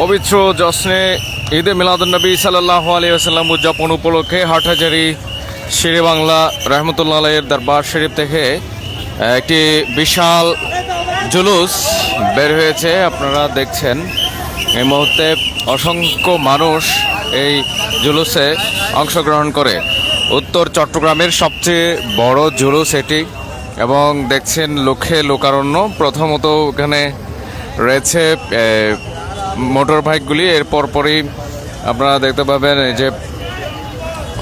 পবিত্র জশ্নে ঈদে মিলাদুলনবী সাল্লাহ আলিয়াল্লাম উদযাপন উপলক্ষে হাটহাজারি, শেরে বাংলা রহমতুল্লাহ আলাইয়ের দরবার শরীফ থেকে একটি বিশাল জুলুস বের হয়েছে। আপনারা দেখছেন এই মুহূর্তে অসংখ্য মানুষ এই জুলুসে অংশগ্রহণ করে। উত্তর চট্টগ্রামের সবচেয়ে বড় জুলুস এটি এবং দেখছেন লোকে লোকারণ্য। প্রথমত এখানে রয়েছে মোটর বাইকগুলি এর পরপরই আপনারা দেখতে পাবেন এই যে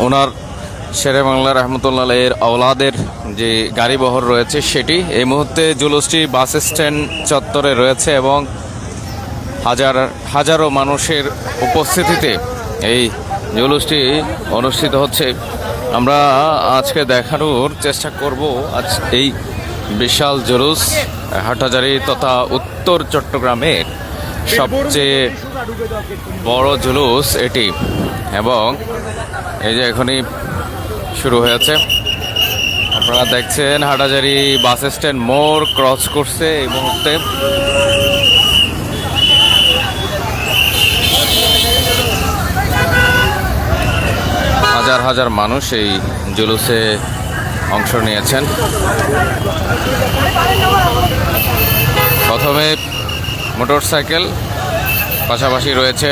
ওনার শেরে বাংলা রহমতুল্লাহ এর আওলাদের যে গাড়ি বহর রয়েছে সেটি। এই মুহূর্তে জুলুসটি বাস স্ট্যান্ড চত্বরে রয়েছে এবং হাজার, হাজারো মানুষের উপস্থিতিতে এই জুলুসটি অনুষ্ঠিত হচ্ছে। আমরা আজকে দেখানোর চেষ্টা করব আজ এই বিশাল জুলুস হাটহাজারি তথা উত্তর চট্টগ্রামের সবচেয়ে বড় জুলুস এটি। এবং এই যে এখনই শুরু হয়েছে। আপনারা দেখছেন হাটাজারি বাস স্ট্যান্ড মোড় ক্রস করছে এই মুহূর্তে। হাজার হাজার মানুষ এই জুলুসে অংশ নিয়েছেন। প্রথমে মোটরসাইকেল পাশাপাশি রয়েছে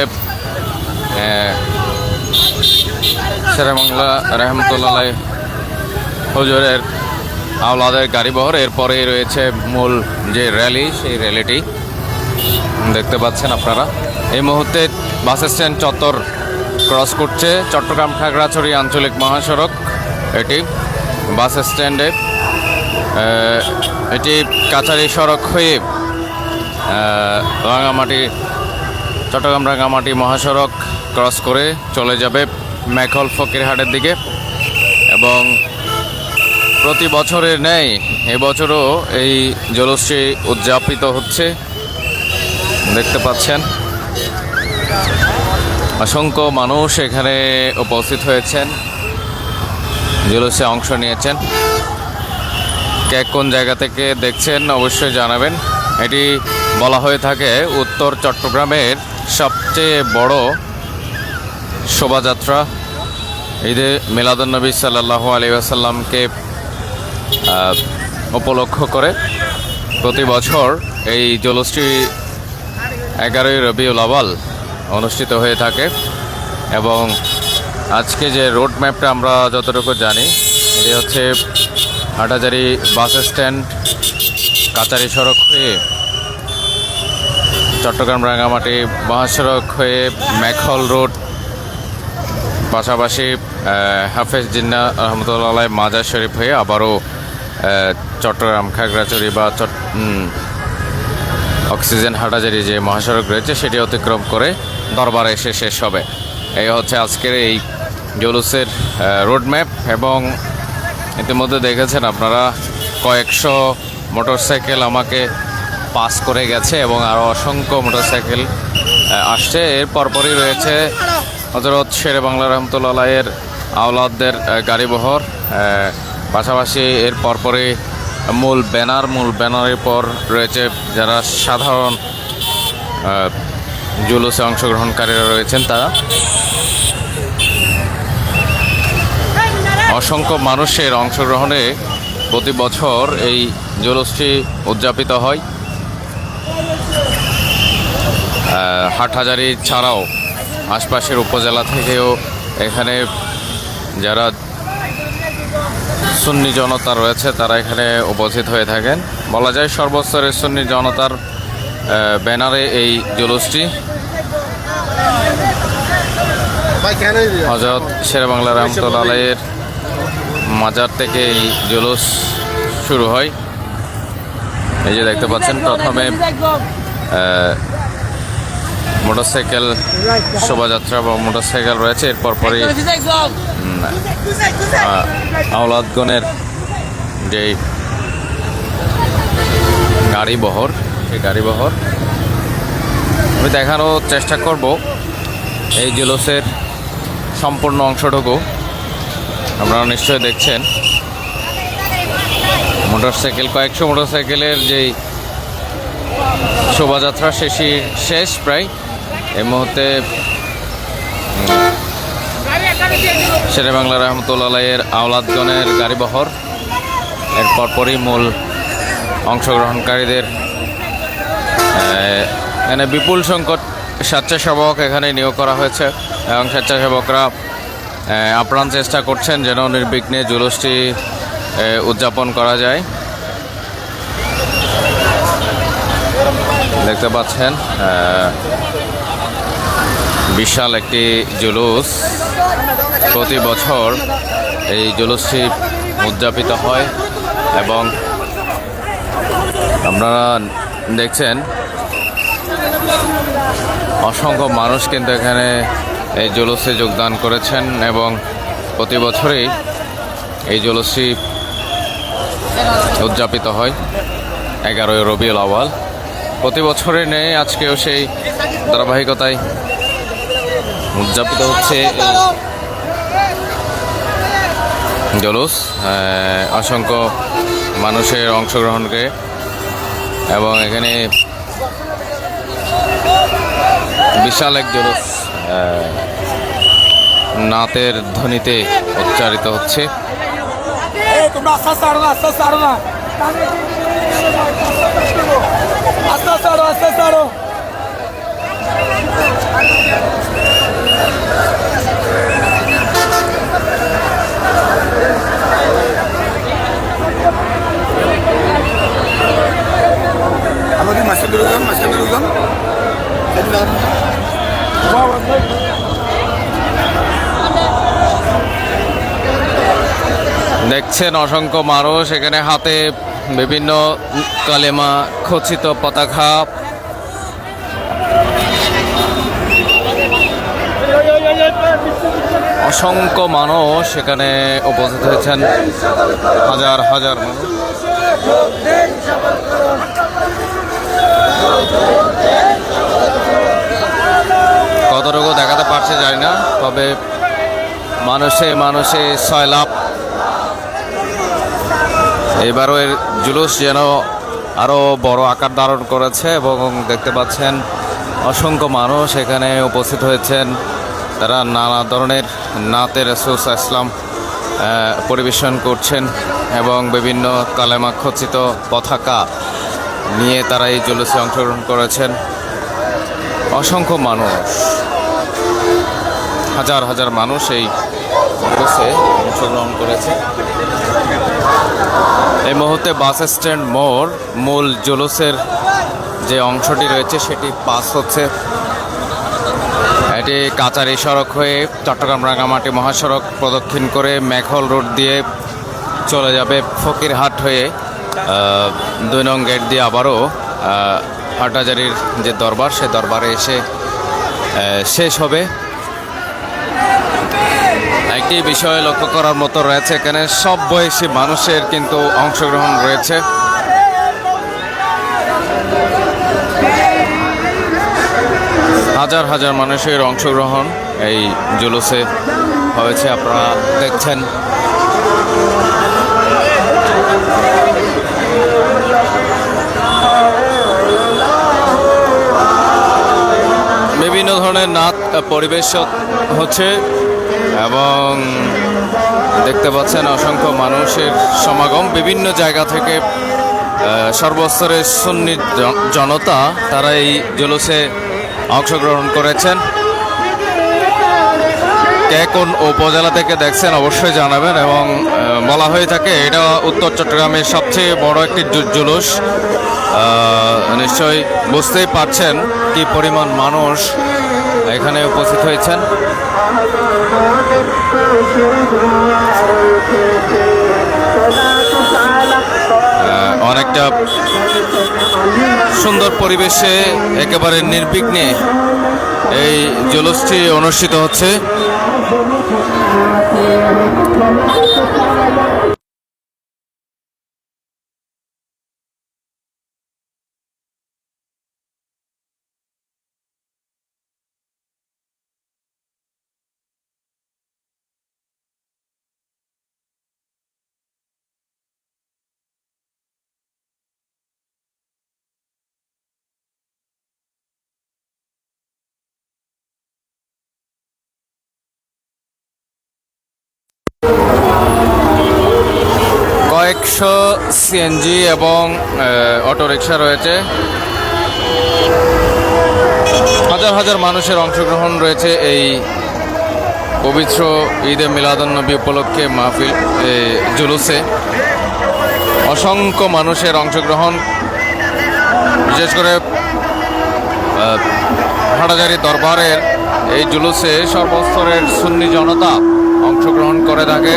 শেরেবাংলা রহমতুল্লাহ হুজুরের আওলাদের গাড়িবহর। এরপরে রয়েছে মূল যে র্যালি, সেই র্যালিটি দেখতে পাচ্ছেন আপনারা। এই মুহূর্তে বাস স্ট্যান্ড চত্বর ক্রস করছে চট্টগ্রাম খাগড়াছড়ি আঞ্চলিক মহাসড়ক। এটি বাস স্ট্যান্ডে এটি কাছারি সড়ক হয়ে রাঙামাটি, চট্টগ্রাম রাঙামাটি মহাসড়ক ক্রস করে চলে যাবে মেখল ফকিরহাটের দিকে এবং প্রতি বছরের ন্যায় এবছরও এই জলশ্রী উদযাপিত হচ্ছে। দেখতে পাচ্ছেন। অসংখ্য মানুষ এখানে উপস্থিত হয়েছেন জলসে অংশ নিয়েছেন। কে কোন জায়গা থেকে দেখছেন অবশ্যই জানাবেন। এটি বলা হয়ে থাকে, উত্তর চট্টগ্রামের সবচেয়ে বড় শোভাযাত্রা। ঈদে মিলাদুন্নবী সাল্লাহ আলী আসাল্লামকে উপলক্ষ করে প্রতি বছর এই জলশ্রী এগারোই রবিউল আওয়াল অনুষ্ঠিত হয়ে থাকে এবং আজকে যে রোড ম্যাপটা আমরা যতটুকু জানি, এটি হচ্ছে হাটাজারি বাস স্ট্যান্ড, কাচারি সড়ক হয়ে চট্টগ্রাম রাঙামাটি মহাসড়ক হয়ে ম্যাখল রোড, পাশাপাশি হাফেজ জিন্না রহমতুল্লাহ মাজার শরীফ হয়ে আবারও চট্টগ্রাম খাগড়াছড়ি বা চট অক্সিজেন হাটাজারি যে মহাসড়ক রয়েছে সেটি অতিক্রম করে দরবারে এসে শেষ হবে। এই হচ্ছে আজকের এই জলুসের রোড ম্যাপ এবং ইতিমধ্যে দেখেছেন আপনারা কয়েকশো মোটরসাইকেল আমাকে পাস করে গেছে এবং আরও অসংখ্য মোটরসাইকেল আসছে। এর পরপরই রয়েছে হজরত শেরে বাংলা রহমতুল্লাহ এর আওলাদদের গাড়িবহর পাশাপাশি এর পরপরই মূল ব্যানার, মূল ব্যানারের পর রয়েছে যারা সাধারণ জুলুসে অংশগ্রহণকারীরা রয়েছেন তারা। অসংখ্য মানুষের অংশগ্রহণে প্রতি বছর এই জুলুসটি উদযাপিত হয়। হাটহাজারি ছাড়াও আশপাশের উপজেলা থেকেও এখানে যারা সুন্নি জনতা রয়েছে, তারা এখানে উপস্থিত হয়ে থাকেন। বলা যায় সর্বস্তরের সুন্নি জনতার ব্যানারে এই জুলুসটি। হজরত শেরে বাংলা রহমতুল্লাহ আলাইয়ের মাজার থেকে এই জুলুস শুরু হয়। এই যে দেখতে পাচ্ছেন, প্রথমে মোটরসাইকেল শোভাযাত্রা বা মোটরসাইকেল রয়েছে এরপর পরে আওলাদগণের যে গাড়ি বহর সেই গাড়ি বহর আমি দেখানোর চেষ্টা করব। এই জুলুসের সম্পূর্ণ অংশটুকু আপনারা নিশ্চয়ই দেখছেন। মোটরসাইকেল কয়েকশো মোটরসাইকেলের যেই শোভাযাত্রা শেষই শেষ প্রায় এই মুহূর্তে শেরে বাংলা রহমতুল্লাহের আওলাদগণের গাড়িবহর, এর পরপরই মূল অংশগ্রহণকারীদের এখানে বিপুল সংকট স্বেচ্ছাসেবক এখানে নিয়োগ করা হয়েছে, এবং স্বেচ্ছাসেবকরা আপ্রাণ চেষ্টা করছেন যেন নির্বিঘ্নে জুলুসটি উদযাপন করা যায়। দেখতে পাচ্ছেন বিশাল একটি জুলুস। প্রতি বছর এই জুলুসটি উদযাপিত হয় এবং আপনারা দেখছেন, অসংখ্য মানুষ কিন্তু এখানে এই জুলুসে যোগদান করেছেন এবং প্রতি বছরই এই জুলুসটি উদযাপিত হয় এগারোই রবিউল আওয়াল প্রতি বছরে নেই আজকেও সেই ধারাবাহিকতায় উদযাপিত হচ্ছে জলুস অসংখ্য মানুষের অংশগ্রহণকে এবং এখানে বিশাল এক জলুস নাতের ধ্বনিতে উচ্চারিত হচ্ছে। আস্তে আস্তে আস্তে আমাদের মাসিদুর রহমান মাসিদুর রহমান দেখছেন অসংখ্য মানুষ, এখানে হাতে বিভিন্ন কালেমা, খচিত পতাকা। অসংখ্য মানুষ এখানে উপস্থিত হয়েছেন, হাজার হাজার মানুষ। মানুষে মানুষে ছয় লাভ এবারও এর জুলুস যেন আরও বড় আকার ধারণ করেছে এবং দেখতে পাচ্ছেন অসংখ্য মানুষ এখানে উপস্থিত হয়েছেন। তারা নানা ধরনের নাতের রসুস ইসলাম পরিবেশন করছেন এবং বিভিন্ন কালেমা খচিত পতাকা নিয়ে তারা এই জুলুসে অংশগ্রহণ করেছেন। অসংখ্য মানুষ, হাজার হাজার মানুষ এই জুলুসে অংশগ্রহণ করেছে। এই মুহূর্তে বাস স্ট্যান্ড মোড় মূল জুলুসের যে অংশটি রয়েছে সেটি পাস হচ্ছে। এটি কাচারি সড়ক হয়ে চট্টগ্রাম রাঙামাটি মহাসড়ক প্রদক্ষিণ করে মেঘল রোড দিয়ে চলে যাবে ফকিরহাট হয়ে দুই নং গেট দিয়ে আবারও আহ, হাটহাজারির যে দরবার সে দরবারে এসে শেষ হবে। একটি বিষয় লক্ষ্য করার মতো রয়েছে, এখানে সব বয়সী মানুষের কিন্তু অংশগ্রহণ রয়েছে। হাজার হাজার মানুষের অংশগ্রহণ এই জুলুসে হয়েছে, আপনারা দেখছেন। ধরনের নাচ পরিবেশ হচ্ছে এবং দেখতে পাচ্ছেন অসংখ্য মানুষের সমাগম। বিভিন্ন জায়গা থেকে সর্বস্তরের সুন্নি জনতা, তারা এই জুলুসে অংশগ্রহণ করেছেন। কে কোন উপজেলা থেকে দেখছেন অবশ্যই জানাবেন এবং বলা হয়ে থাকে, এটা উত্তর চট্টগ্রামের সবচেয়ে বড় একটি জুলুস। নিশ্চয়ই বুঝতেই পারছেন কি পরিমাণ মানুষ এখানে উপস্থিত হয়েছেন। অনেকটা সুন্দর পরিবেশে একেবারে নির্বিঘ্নে এই জুলুসটি অনুষ্ঠিত হচ্ছে। সিএনজি এবং অটোরিকশা রয়েছে। হাজার হাজার মানুষের অংশগ্রহণ রয়েছে এই পবিত্র ঈদে মিলাদুন্নবী উপলক্ষে মাহফিল জুলুসে। অসংখ্য মানুষের অংশগ্রহণ, বিশেষ করে হাটাজারি দরবারের এই জুলুসে সর্বস্তরের সুন্নি জনতা অংশগ্রহণ করে থাকে।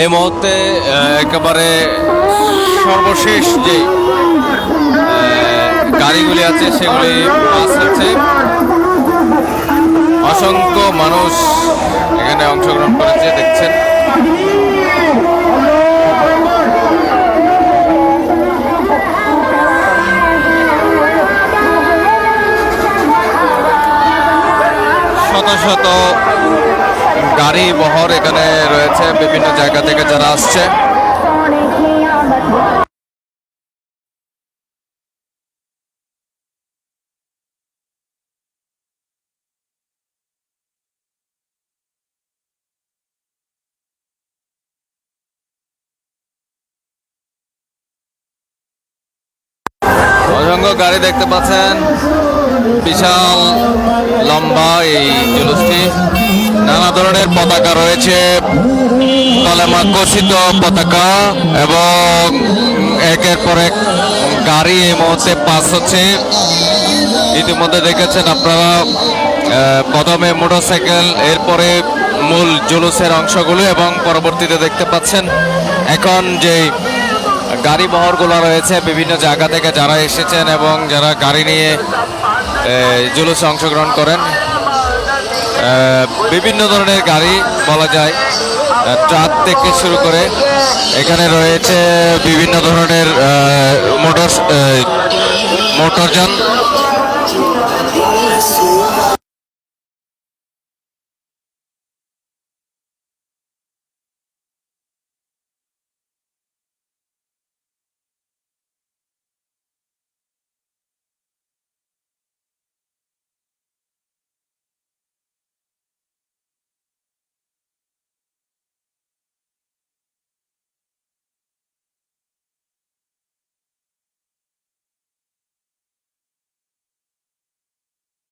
এই মুহূর্তে একেবারে সর্বশেষ যে গাড়িগুলি আছে, সেগুলি হচ্ছে অসংখ্য মানুষ এখানে অংশগ্রহণ করেছে, দেখছেন। শত শত গাড়ি বহর এখানে রয়েছে বিভিন্ন জায়গা থেকে যারা আসছে। গাড়ি দেখতে পাচ্ছেন। বিশাল লম্বা এই জুলুসটি। নানা ধরনের পতাকা রয়েছে। কলেমা কষিত পতাকা এবং একের পর এক গাড়ি এই মুহূর্তে পাস হচ্ছে। ইতিমধ্যে দেখেছেন আপনারা প্রথমে মোটরসাইকেল, এরপরে মূল জুলুসের অংশগুলো এবং পরবর্তীতে দেখতে পাচ্ছেন এখন যে গাড়ি বহরগুলো রয়েছে বিভিন্ন জায়গা থেকে যারা এসেছেন এবং যারা গাড়ি নিয়ে জুলুসে অংশগ্রহণ করেন। বিভিন্ন ধরনের গাড়ি বলা যায়। ট্রাক থেকে শুরু করে এখানে রয়েছে বিভিন্ন ধরনের মোটর মোটরযান